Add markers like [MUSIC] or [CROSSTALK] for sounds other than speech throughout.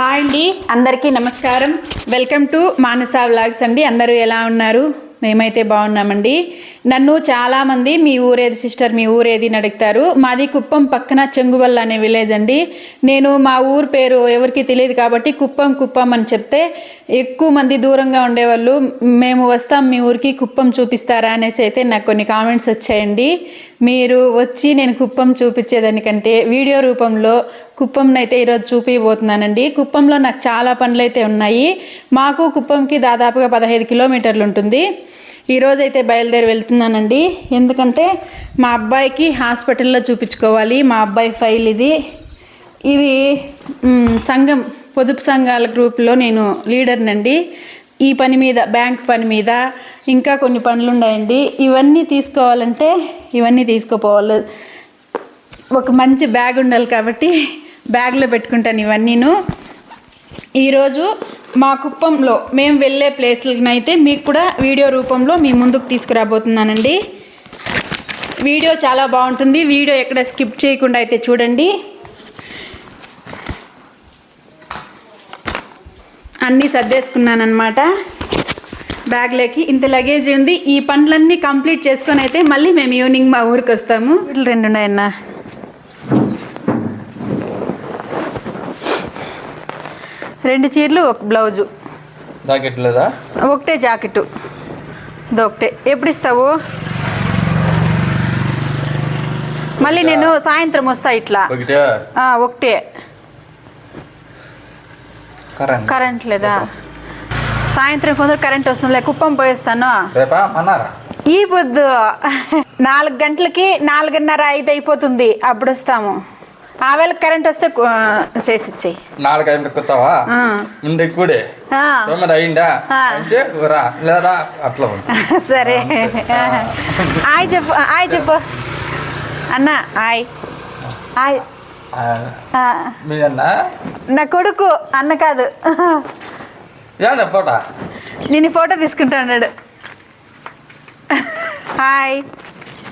Hi అండి అందరికీ నమస్కారం. వెల్కమ్ టు మానస వ్లాగ్స్ అండి. అందరూ ఎలా ఉన్నారు? మేమైతే బాగున్నామండి. నన్ను చాలామంది మీ ఊరేది సిస్టర్ మీ ఊరేది అని అడుగుతారు. మాది కుప్పం పక్కన చెంగువల్ల అనే విలేజ్ అండి. నేను మా ఊరు పేరు ఎవరికి తెలియదు కాబట్టి కుప్పం కుప్పం అని చెప్తే ఎక్కువ మంది దూరంగా ఉండేవాళ్ళు. మేము వస్తాం మీ ఊరికి కుప్పం చూపిస్తారా అనేసి అయితే నాకు కొన్ని కామెంట్స్ వచ్చాయండి. మీరు వచ్చి నేను కుప్పం చూపించేదానికంటే వీడియో రూపంలో కుప్పంని అయితే ఈరోజు చూపిపోతున్నానండి కుప్పంలో నాకు చాలా పనులు అయితే ఉన్నాయి. మాకు కుప్పంకి దాదాపుగా పదహైదు కిలోమీటర్లు ఉంటుంది. ఈరోజు అయితే బయలుదేరి వెళ్తున్నానండి. ఎందుకంటే మా అబ్బాయికి హాస్పిటల్లో చూపించుకోవాలి. మా అబ్బాయి ఫైల్ ఇది. ఇది సంఘం పొదుపు సంఘాల గ్రూప్లో నేను లీడర్నండి. ఈ పని మీద బ్యాంక్ పని మీద ఇంకా కొన్ని పనులు ఉన్నాయండి ఇవన్నీ తీసుకోవాలంటే ఇవన్నీ తీసుకుపోవాలి. ఒక మంచి బ్యాగ్ ఉండాలి కాబట్టి బ్యాగ్లో పెట్టుకుంటాను ఇవన్నీను. ఈరోజు మా కుప్పంలో మేము వెళ్ళే ప్లేస్లనైతే మీకు కూడా వీడియో రూపంలో మీ ముందుకు తీసుకురాబోతున్నానండి. వీడియో చాలా బాగుంటుంది. వీడియో ఎక్కడ స్కిప్ చేయకుండా అయితే చూడండి. అన్నీ సర్దేసుకున్నాను బ్యాగ్లోకి ఇంత లగేజ్ ఉంది. ఈ పనులన్నీ కంప్లీట్ చేసుకొని అయితే మళ్ళీ మేము ఈవినింగ్ మా ఊరికి వస్తాము. ఇట్లా రెండు రెండు చీరలు ఒక బ్లౌజు. జాకెట్ లేదా? ఒకటే జాకెట్ ఒకటే. ఎప్పుడు ఇస్తావు? మళ్ళీ నేను సాయంత్రం వస్తా ఇట్లా. ఒకటే? కరెంట్. లేదా? సాయంత్రం కొందరు కరెంట్ వస్తుంది కుప్పం పోయేస్తాను. ఈ పొద్దు. నాలుగు గంటలకి నాలుగున్నర ఐదు అయిపోతుంది. అప్పుడు వస్తాము. ఆ వేళ కరెంట్ వస్తే చేసి ఇచ్చేయి. నాలుగు ఆ. ఉండే కూడే తొమ్మిది అయిందా. అంటే రా లేదా? అట్లా. [LAUGHS] సరే. ఆయ్ చెప్పు ఆయ్ చెప్పు. అన్న ఆయ్ ఆయ్ మీ అన్న? నా కొడుకు అన్న కాదు. ఏందా పోట నేను ఫోటో హాయ్.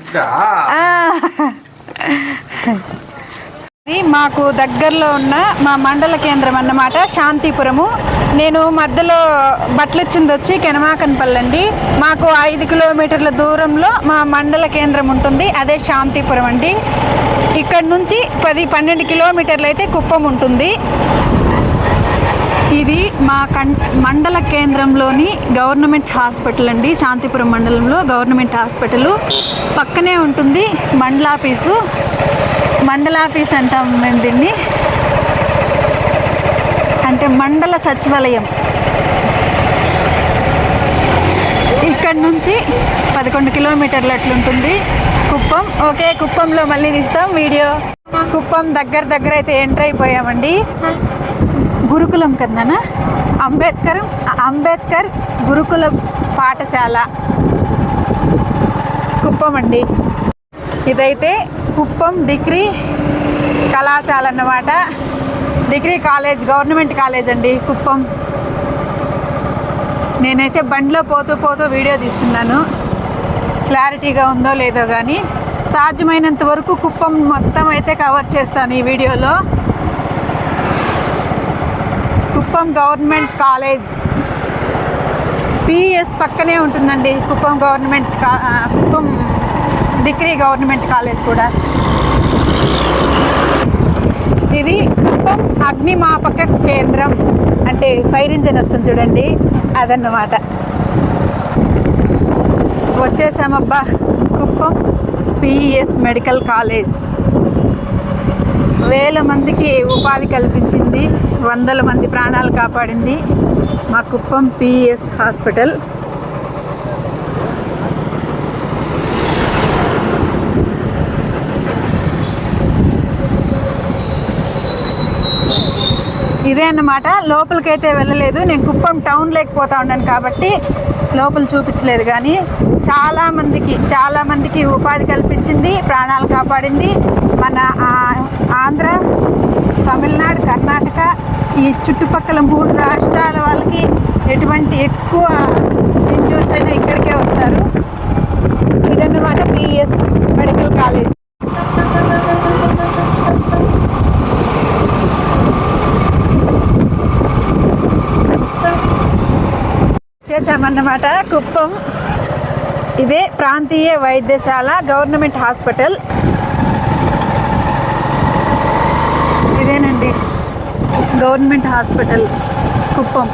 ఇంకా ఆ. ఇది మాకు దగ్గరలో ఉన్న మా మండల కేంద్రం అన్నమాట శాంతిపురము. నేను మధ్యలో బట్టలు ఇచ్చింది వచ్చి కెనమాకన్పల్లి అండి. మాకు ఐదు కిలోమీటర్ల దూరంలో మా మండల కేంద్రం ఉంటుంది. అదే శాంతిపురం అండి. ఇక్కడ నుంచి పది పన్నెండు కిలోమీటర్లు అయితే కుప్పం ఉంటుంది. ఇది మా కం మండల కేంద్రంలోని గవర్నమెంట్ హాస్పిటల్ అండి. శాంతిపురం మండలంలో గవర్నమెంట్ హాస్పిటల్. పక్కనే ఉంటుంది మండల మండల ఆఫీస్ అంటాం మేము దీన్ని. అంటే మండల సచివాలయం. ఇక్కడ నుంచి పదకొండు కిలోమీటర్లు అట్లుంటుంది. కుప్పం. ఓకే కుప్పంలో మళ్ళీ తీస్తాం వీడియో. కుప్పం దగ్గర దగ్గర అయితే ఎంటర్ అయిపోయామండి. గురుకులం కదనా? అంబేద్కర్ అంబేద్కర్ గురుకుల పాఠశాల. కుప్పం అండి. ఇదైతే కుప్పం డిగ్రీ కళాశాల అన్నమాట. డిగ్రీ కాలేజ్ గవర్నమెంట్ కాలేజ్ అండి కుప్పం. నేనైతే బండిలో పోతూ పోతూ వీడియో తీస్తున్నాను. క్లారిటీగా ఉందో లేదో కానీ సాధ్యమైనంత వరకు కుప్పం మొత్తం అయితే కవర్ చేస్తాను ఈ వీడియోలో. Kuppam government college. పిఎస్ పక్కనే ఉంటుందండి కుప్పం గవర్నమెంట్ కా- కుప్పం డిగ్రీ గవర్నమెంట్ కాలేజ్ కూడా. ఇది కుప్పం అగ్నిమాపక కేంద్రం. అంటే ఫైర్ ఇంజన్ వస్తుంది చూడండి అదన్నమాట. వచ్చేసామబ్బా కుప్పం పిఈఎస్ మెడికల్ కాలేజ్. వేల మందికి ఉపాధి కల్పించింది వందల మంది ప్రాణాలు కాపాడింది మా కుప్పం పిఎస్ హాస్పిటల్. ఇదే అన్నమాట. లోపలికైతే వెళ్ళలేదు. నేను కుప్పం టౌన్ లేకపోతా ఉన్నాను కాబట్టి లోపల చూపించలేదు కానీ చాలామందికి చాలామందికి ఉపాధి కల్పించింది ప్రాణాలు కాపాడింది మన ఆ- ఆంధ్ర తమిళనాడు కర్ణాటక ఈ చుట్టుపక్కల మూడు రాష్ట్రాల వాళ్ళకి ఎటువంటి ఎక్కువ ఇంజూర్స్ అయినా ఇక్కడికే వస్తారు. ఇదన్నమాట పిఎస్ మెడికల్ కాలేజ్. అన్నమాట. కుప్పం. ఇదే ప్రాంతీయ వైద్యశాల గవర్నమెంట్ హాస్పిటల్. ఇదేనండి. Government hospital Kuppam.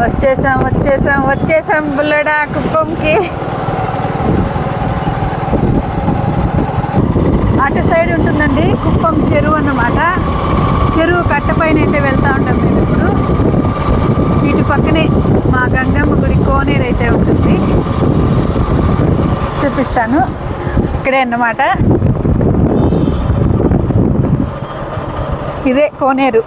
వచ్చేసాం వచ్చేసాం వచ్చేసాం బుల్లడా కుప్పంకి. అటు సైడ్ ఉంటుందండి కుప్పం చెరువు అన్నమాట. చెరువు కట్టపైన అయితే వెళ్తూ ఉంటాం మేము ఇప్పుడు. ఇటు పక్కనే మా గంగమ్మ గుడి కోనేరు అయితే ఉంటుంది. చూపిస్తాను. ఇక్కడే అన్నమాట. ఇదే కోనేరు.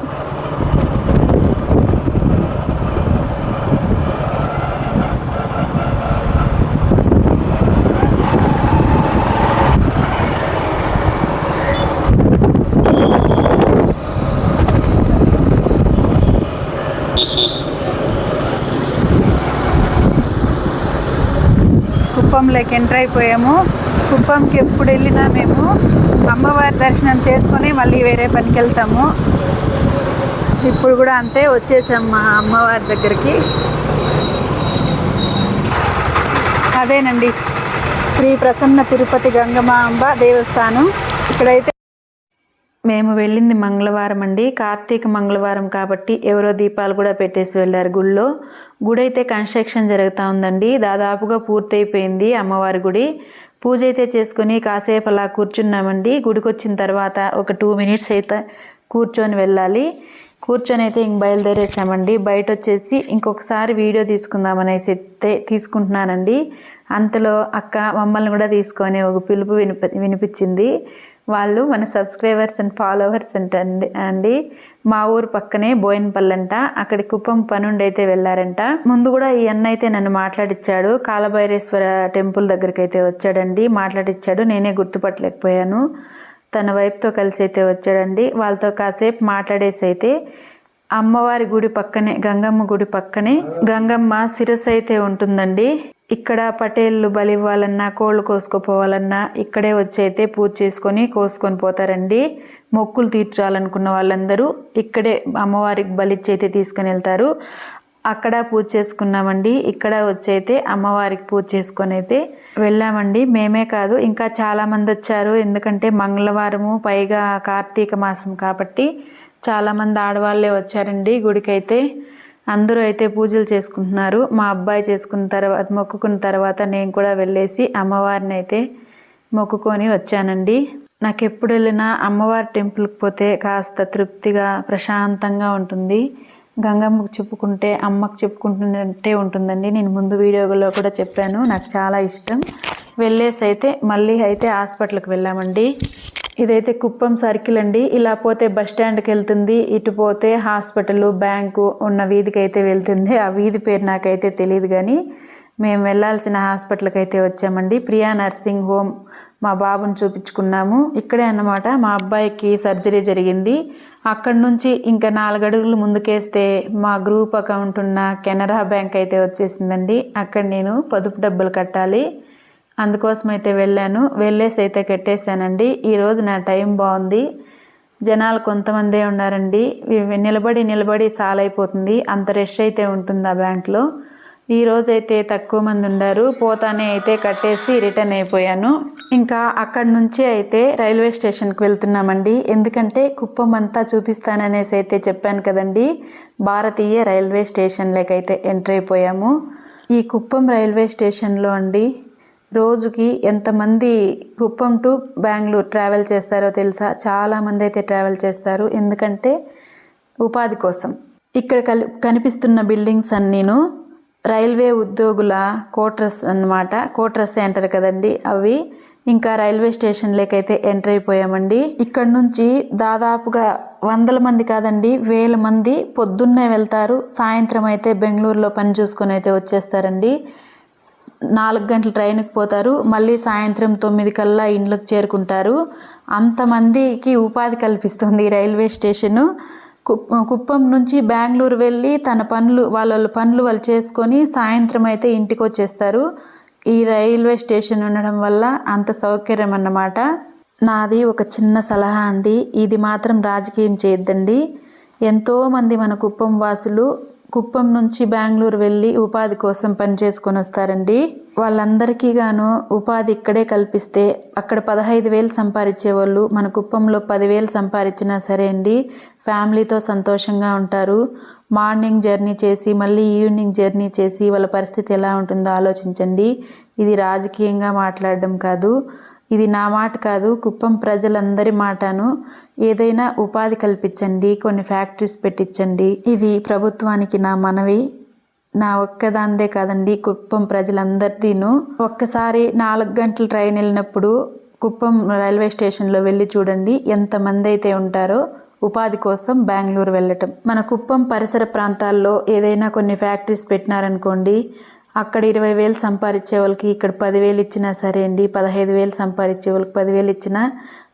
కుప్పంలోకి ఎంటర్ అయిపోయాము. కుప్పంకి ఎప్పుడు వెళ్ళినా మేము అమ్మవారి దర్శనం చేసుకొని మళ్ళీ వేరే పనికి వెళ్తాము. ఇప్పుడు కూడా అంతే వచ్చేసాం మా అమ్మవారి దగ్గరికి. అదేనండి శ్రీ ప్రసన్న తిరుపతి గంగమాంబ దేవస్థానం. ఇక్కడైతే మేము వెళ్ళింది మంగళవారం అండి. కార్తీక మంగళవారం కాబట్టి ఎవరో దీపాలు కూడా పెట్టేసి వెళ్ళారు గుళ్ళో. గుడి అయితే కన్స్ట్రక్షన్ జరుగుతూ ఉందండి. దాదాపుగా పూర్తయిపోయింది అమ్మవారి గుడి. పూజ అయితే చేసుకొని కాసేపు అలా కూర్చున్నామండి. గుడికి వచ్చిన తర్వాత ఒక టూ మినిట్స్ అయితే కూర్చొని వెళ్ళాలి. కూర్చొని అయితే ఇంక బయలుదేరేసామండి. బయట వచ్చేసి ఇంకొకసారి వీడియో తీసుకుందామనేసి అయితే తీసుకుంటున్నానండి. అంతలో అక్క మమ్మల్ని కూడా తీసుకొని ఒక పిలుపు వినిపి వినిపించింది. వాళ్ళు మన సబ్స్క్రైబర్స్ అండ్ ఫాలోవర్స్ అంటండి అండి మా ఊరు పక్కనే బోయినపల్లి అంట అక్కడి కుప్పం పనుండి అయితే వెళ్ళారంట. ముందు కూడా ఈ అన్న అయితే నన్ను మాట్లాడిచ్చాడు. కాలభైరేశ్వర టెంపుల్ దగ్గరికి అయితే వచ్చాడండి. మాట్లాడిచ్చాడు. నేనే గుర్తుపట్టలేకపోయాను. తన వైపుతో కలిసి అయితే వచ్చాడండి. వాళ్ళతో కాసేపు మాట్లాడేసి అయితే అమ్మవారి గుడి పక్కనే గంగమ్మ గుడి పక్కనే గంగమ్మ శిరస్సు అయితే ఉంటుందండి. ఇక్కడ పటేళ్ళు బలి ఇవ్వాలన్నా కోళ్ళు కోసుకుపోవాలన్నా ఇక్కడే వచ్చి అయితే పూజ చేసుకొని కోసుకొని పోతారండి. మొక్కులు తీర్చాలనుకున్న వాళ్ళందరూ ఇక్కడే అమ్మవారికి బలిచ్చైతే అయితే వెళ్తారు. అక్కడ పూజ చేసుకున్నామండి. ఇక్కడ వచ్చి అయితే అమ్మవారికి పూజ చేసుకొని అయితే వెళ్ళామండి. మేమే కాదు ఇంకా చాలామంది వచ్చారు. ఎందుకంటే మంగళవారము పైగా కార్తీక మాసం కాబట్టి చాలామంది ఆడవాళ్ళే వచ్చారండి గుడికైతే. అందరూ అయితే పూజలు చేసుకుంటున్నారు. మా అబ్బాయి చేసుకున్న తర్వాత మొక్కుకున్న తర్వాత నేను కూడా వెళ్ళేసి అమ్మవారిని అయితే మొక్కుకొని వచ్చానండి. నాకు ఎప్పుడు వెళ్ళినా అమ్మవారి టెంపుల్కి పోతే కాస్త తృప్తిగా ప్రశాంతంగా ఉంటుంది. గంగమ్మకు చెప్పుకుంటే అమ్మకు చెప్పుకుంటున్నట్టే ఉంటుందండి. నేను ముందు వీడియోలో కూడా చెప్పాను. నాకు చాలా ఇష్టం. వెళ్ళేసి అయితే మళ్ళీ అయితే హాస్పిటల్కి వెళ్ళామండి. ఇదైతే కుప్పం సర్కిల్ అండి. ఇలా పోతే బస్ స్టాండ్కి వెళ్తుంది ఇటు పోతే హాస్పిటల్ బ్యాంకు ఉన్న వీధికి అయితే వెళ్తుంది. ఆ వీధి పేరు నాకైతే తెలియదు కానీ మేము వెళ్ళాల్సిన హాస్పిటల్కి అయితే వచ్చామండి. ప్రియా నర్సింగ్ హోమ్ మా బాబుని చూపించుకున్నాము. ఇక్కడే అన్నమాట మా అబ్బాయికి సర్జరీ జరిగింది. అక్కడి నుంచి ఇంకా నాలుగడుగులు ముందుకేస్తే మా గ్రూప్ అకౌంట్ ఉన్న కెనరా బ్యాంక్ అయితే వచ్చేసిందండి. అక్కడ నేను పొదుపు డబ్బులు కట్టాలి. అందుకోసం అయితే వెళ్ళాను. వెళ్ళేసి అయితే కట్టేశానండి ఈరోజు నా టైం బాగుంది. జనాలు కొంతమందే ఉన్నారండి. నిలబడి నిలబడి నిలబడి సాలైపోతుంది. అంత రష్ అయితే ఉంటుంది ఆ బ్యాంక్లో. ఈ అయితే తక్కువ మంది ఉండారు. పోతానే అయితే కట్టేసి రిటర్న్ అయిపోయాను. ఇంకా అక్కడి నుంచి అయితే రైల్వే స్టేషన్కి వెళ్తున్నామండి. ఎందుకంటే కుప్పం అంతా చూపిస్తాననేసి అయితే చెప్పాను కదండి. భారతీయ రైల్వే స్టేషన్లోకి అయితే ఎంటర్ అయిపోయాము. ఈ కుప్పం రైల్వే స్టేషన్లో అండి రోజుకి ఎంతమంది కుప్పం టు బెంగళూరు ట్రావెల్ చేస్తారో తెలుసా? చాలామంది అయితే ట్రావెల్ చేస్తారు. ఎందుకంటే ఉపాధి కోసం. ఇక్కడ కలి కనిపిస్తున్న బిల్డింగ్స్ అన్నీను రైల్వే ఉద్యోగుల కోట్రస్ అన్నమాట. కోట్రస్ అంటారు కదండి అవి. ఇంకా రైల్వే స్టేషన్లోకి అయితే ఎంటర్ అయిపోయామండి. ఇక్కడ నుంచి దాదాపుగా వందల మంది కాదండి వేల మంది పొద్దున్నే వెళ్తారు. సాయంత్రం అయితే బెంగళూరులో పని చూసుకొని అయితే వచ్చేస్తారండి. నాలుగు గంటల ట్రైన్కి పోతారు. మళ్ళీ సాయంత్రం తొమ్మిది కల్లా ఇండ్లకు చేరుకుంటారు. అంతమందికి ఉపాధి కల్పిస్తుంది ఈ రైల్వే స్టేషను. కుప్పం నుంచి బెంగళూరు వెళ్ళి తన పనులు వాళ్ళ వాళ్ళ పనులు వాళ్ళు చేసుకొని సాయంత్రం అయితే ఇంటికి వచ్చేస్తారు ఈ రైల్వే స్టేషన్ ఉండడం వల్ల అంత సౌకర్యం అన్నమాట. నాది ఒక చిన్న సలహా అండి. ఇది మాత్రం రాజకీయం చేయొద్దండి. ఎంతోమంది మన కుప్పం వాసులు కుప్పం నుంచి బెంగళూరు వెళ్ళి ఉపాధి కోసం పని చేసుకొని వస్తారండి. వాళ్ళందరికీ గాను ఉపాధి ఇక్కడే కల్పిస్తే అక్కడ పదహైదు వేలు సంపాదించే వాళ్ళు మన కుప్పంలో పదివేలు సంపాదించినా సరే అండి ఫ్యామిలీతో సంతోషంగా ఉంటారు. మార్నింగ్ జర్నీ చేసి మళ్ళీ ఈవినింగ్ జర్నీ చేసి వాళ్ళ పరిస్థితి ఎలా ఉంటుందో ఆలోచించండి. ఇది రాజకీయంగా మాట్లాడడం కాదు. ఇది నా మాట కాదు కుప్పం ప్రజలందరి మాటను. ఏదైనా ఉపాధి కల్పించండి కొన్ని ఫ్యాక్టరీస్ పెట్టించండి. ఇది ప్రభుత్వానికి నా మనవి. నా ఒక్కదాందే కాదండి కుప్పం ప్రజలందరిదీను. ఒక్కసారి నాలుగు గంటల ట్రైన్ వెళ్ళినప్పుడు కుప్పం రైల్వే స్టేషన్లో వెళ్ళి చూడండి ఎంతమంది అయితే ఉంటారో ఉపాధి కోసం బెంగళూరు వెళ్ళటం. మన కుప్పం పరిసర ప్రాంతాల్లో ఏదైనా కొన్ని ఫ్యాక్టరీస్ పెట్టినారనుకోండి అక్కడ ఇరవై వేలు సంపాదించే వాళ్ళకి ఇక్కడ పదివేలు ఇచ్చినా సరే అండి పదహైదు వేలు సంపాదించే వాళ్ళకి పదివేలు ఇచ్చినా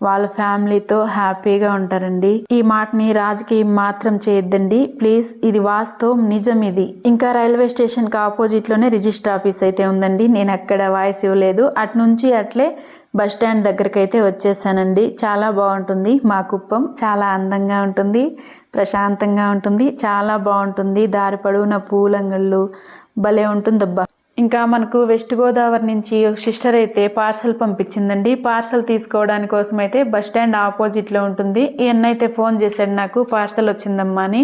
వాళ్ళ ఫ్యామిలీతో హ్యాపీగా ఉంటారండి. ఈ మాటని రాజకీయం మాత్రం చేయొద్దండి. ప్లీజ్ ఇది వాస్తవం నిజం ఇది. ఇంకా రైల్వే స్టేషన్కి ఆపోజిట్లోనే రిజిస్టర్ ఆఫీస్ అయితే ఉందండి. నేను అక్కడ వాయిస్ ఇవ్వలేదు. అటు నుంచి అట్లే బస్ స్టాండ్ దగ్గరికి అయితే వచ్చేసానండి. చాలా బాగుంటుంది మా కుప్పం. చాలా అందంగా ఉంటుంది. ప్రశాంతంగా ఉంటుంది. చాలా బాగుంటుంది. దారి పొడవున పూలంగళ్ళు. భలే ఉంటుందబ్బా. ఇంకా మనకు వెస్ట్ గోదావరి నుంచి ఒక సిస్టర్ అయితే పార్సల్ పంపించిందండి. పార్సల్ తీసుకోవడానికి కోసం అయితే బస్ స్టాండ్ ఆపోజిట్లో ఉంటుంది. ఈ అన్న అయితే ఫోన్ చేశాడు నాకు పార్సల్ వచ్చిందమ్మా అని.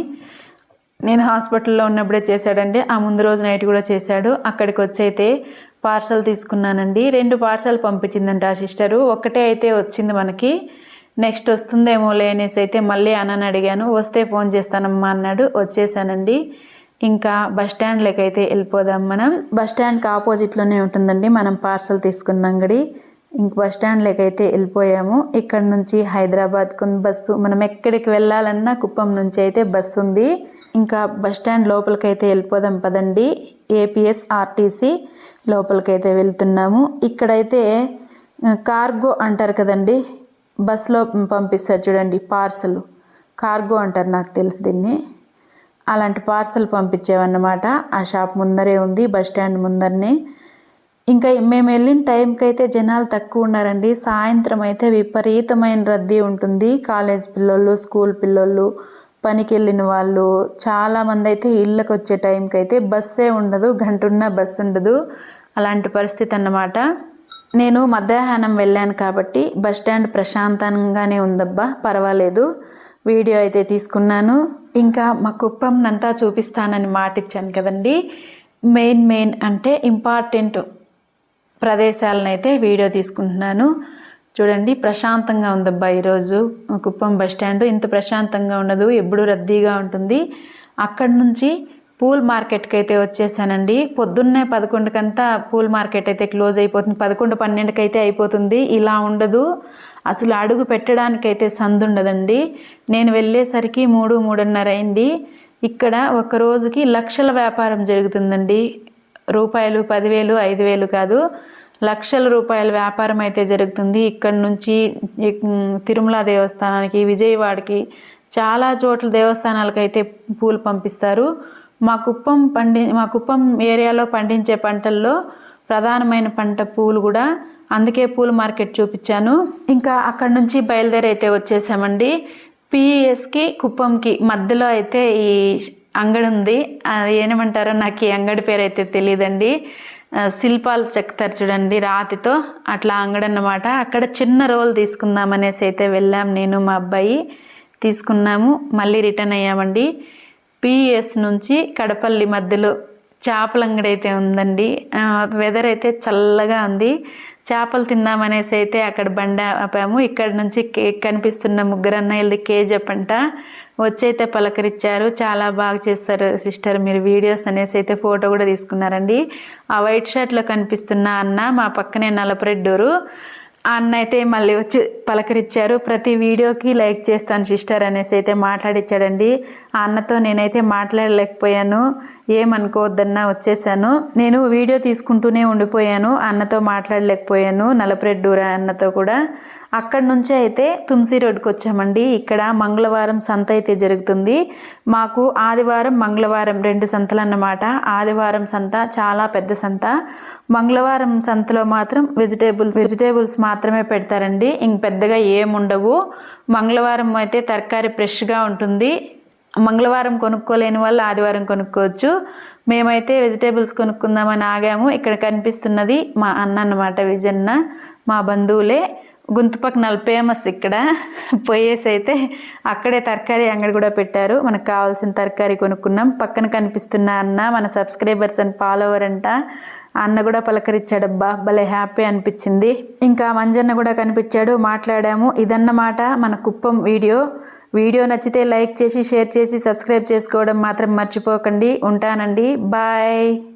నేను హాస్పిటల్లో ఉన్నప్పుడే చేశాడండి. ఆ ముందు రోజు నైట్ కూడా చేశాడు. అక్కడికి వచ్చి అయితే పార్సల్ తీసుకున్నానండి. రెండు పార్సల్ పంపించిందంట ఆ సిస్టరు. ఒకటే అయితే వచ్చింది మనకి. నెక్స్ట్ వస్తుందేమోలే అనేసి అయితే మళ్ళీ అన్నని అడిగాను. వస్తే ఫోన్ చేస్తానమ్మా అన్నాడు. వచ్చేసానండి. ఇంకా బస్ స్టాండ్లోకి అయితే వెళ్ళిపోదాం మనం. బస్ స్టాండ్కి ఆపోజిట్లోనే ఉంటుందండి. మనం పార్సల్ తీసుకున్న అంగడి. ఇంక బస్ స్టాండ్లోకి అయితే వెళ్ళిపోయాము. ఇక్కడ నుంచి హైదరాబాద్కు బస్సు. మనం ఎక్కడికి వెళ్ళాలన్నా కుప్పం నుంచి అయితే బస్సు ఉంది. ఇంకా బస్ స్టాండ్ లోపలికి అయితే వెళ్ళిపోదాం పదండి. ఏపీఎస్ ఆర్టీసీ లోపలికి అయితే వెళ్తున్నాము. ఇక్కడైతే కార్గో అంటారు కదండి. బస్సులో పంపిస్తారు చూడండి పార్సల్. కార్గో అంటారు నాకు తెలుసు దీన్ని. అలాంటి పార్సల్ పంపించేవన్నమాట. ఆ షాప్ ముందరే ఉంది బస్ స్టాండ్ ముందరనే. ఇంకా మేము వెళ్ళిన టైంకి అయితే జనాలు తక్కువ ఉన్నారండి సాయంత్రం అయితే విపరీతమైన రద్దీ ఉంటుంది. కాలేజ్ పిల్లోళ్ళు స్కూల్ పిల్లోళ్ళు పనికి వెళ్ళిన వాళ్ళు చాలామంది అయితే ఇళ్ళకి వచ్చే టైంకి అయితే బస్సే ఉండదు గంటున్న బస్సు ఉండదు. అలాంటి పరిస్థితి అన్నమాట నేను మధ్యాహ్నం వెళ్ళాను కాబట్టి బస్ స్టాండ్ ప్రశాంతంగానే ఉందబ్బా పర్వాలేదు. వీడియో అయితే తీసుకున్నాను. ఇంకా మా కుప్పంనంతా చూపిస్తానని మాట ఇచ్చాను కదండి. మెయిన్ మెయిన్ అంటే ఇంపార్టెంట్ ప్రదేశాలనైతే వీడియో తీసుకుంటున్నాను. చూడండి ప్రశాంతంగా ఉందబ్బా ఈరోజు కుప్పం బస్ స్టాండ్ ఇంత ప్రశాంతంగా ఉండదు ఎప్పుడు రద్దీగా ఉంటుంది. అక్కడి నుంచి పూల్ మార్కెట్కి అయితే వచ్చేసానండి. పొద్దున్నే పదకొండుకంతా పూల్ మార్కెట్ అయితే క్లోజ్ అయిపోతుంది. పదకొండు పన్నెండుకి అయితే అయిపోతుంది. ఇలా ఉండదు. అసలు అడుగు పెట్టడానికైతే సందు ఉండదండి నేను వెళ్ళేసరికి మూడు మూడున్నర అయింది. ఇక్కడ ఒక రోజుకి లక్షల వ్యాపారం జరుగుతుందండి. రూపాయలు పదివేలు ఐదు వేలు కాదు. లక్షల రూపాయల వ్యాపారం అయితే జరుగుతుంది. ఇక్కడ నుంచి తిరుమల దేవస్థానానికి విజయవాడకి చాలా చోట్ల దేవస్థానాలకైతే పూలు పంపిస్తారు. మా కుప్పం పండి మా కుప్పం ఏరియాలో పండించే పంటల్లో ప్రధానమైన పంట పూలు కూడా అందుకే పూల మార్కెట్ చూపించాను. ఇంకా అక్కడ నుంచి బయలుదేరి అయితే వచ్చేసామండి. పిఎస్కి కుప్పంకి మధ్యలో అయితే ఈ అంగడి ఉంది. అది ఏమంటారో నాకు ఈ అంగడి పేరు అయితే తెలియదండి శిల్పాలు చెక్తారు చూడండి రాతితో అట్లా అంగడి అన్నమాట. అక్కడ చిన్న రోల్ తీసుకుందాం అనేసి అయితే వెళ్ళాం నేను మా అబ్బాయి తీసుకున్నాము. మళ్ళీ రిటర్న్ అయ్యామండి. పిఎస్ నుంచి కడపల్లి మధ్యలో చేపల అంగడి అయితే ఉందండి. వెదర్ అయితే చల్లగా ఉంది. చేపలు తిందామనేసి అయితే అక్కడ బండ ఆపాము. ఇక్కడ నుంచి కనిపిస్తున్న ముగ్గురు అన్నయ్యలది కేజప్ అంట. వచ్చి అయితే పలకరించారు చాలా బాగా చేస్తారు సిస్టర్ మీరు వీడియోస్ అనేసి అయితే ఫోటో కూడా తీసుకున్నారండి. ఆ వైట్ షర్ట్లో కనిపిస్తున్న అన్న మా పక్కనే నలపరెడ్డూరు. అన్న అయితే మళ్ళీ వచ్చి పలకరించారు ప్రతి వీడియోకి లైక్ చేస్తాను సిస్టర్ అనేసి అయితే మాట్లాడిచ్చాడండి. ఆ అన్నతో నేనైతే మాట్లాడలేకపోయాను. ఏమనుకోవద్దన్నా వచ్చేసాను. నేను వీడియో తీసుకుంటూనే ఉండిపోయాను. అన్నతో మాట్లాడలేకపోయాను. నలపరెడ్డూర అన్నతో కూడా. అక్కడి నుంచి అయితే తుమ్సి రోడ్డుకి వచ్చామండి. ఇక్కడ మంగళవారం సంత అయితే జరుగుతుంది. మాకు ఆదివారం మంగళవారం రెండు సంతలు అన్నమాట ఆదివారం సంత చాలా పెద్ద సంత. మంగళవారం సంతలో మాత్రం వెజిటేబుల్స్ వెజిటేబుల్స్ మాత్రమే పెడతారండి. ఇంక పెద్దగా ఏముండవు. మంగళవారం అయితే తరకారీ ఫ్రెష్గా ఉంటుంది. మంగళవారం కొనుక్కోలేని వాళ్ళు ఆదివారం కొనుక్కోవచ్చు. మేమైతే వెజిటేబుల్స్ కొనుక్కుందామని ఆగాము. ఇక్కడ కనిపిస్తున్నది మా అన్న అన్నమాట విజన్న మా బంధువులే. గుంతుపక్కన ఫేమస్ ఇక్కడ. పోయేసి అయితే అక్కడే తరకారీ అంగడి కూడా పెట్టారు. మనకు కావాల్సిన తరకారీ కొనుక్కున్నాం. పక్కన కనిపిస్తున్న అన్న మన సబ్స్క్రైబర్స్ అండ్ ఫాలోవర్ అంట. అన్న కూడా పలకరించాడబ్బా భలే హ్యాపీ అనిపించింది. ఇంకా మంజన్న కూడా కనిపించాడు. మాట్లాడాము. ఇదన్నమాట మన కుప్పం వీడియో వీడియో నచ్చితే లైక్ చేసి షేర్ చేసి సబ్స్క్రైబ్ చేసుకోవడం మాత్రం మర్చిపోకండి. ఉంటానండి. బాయ్.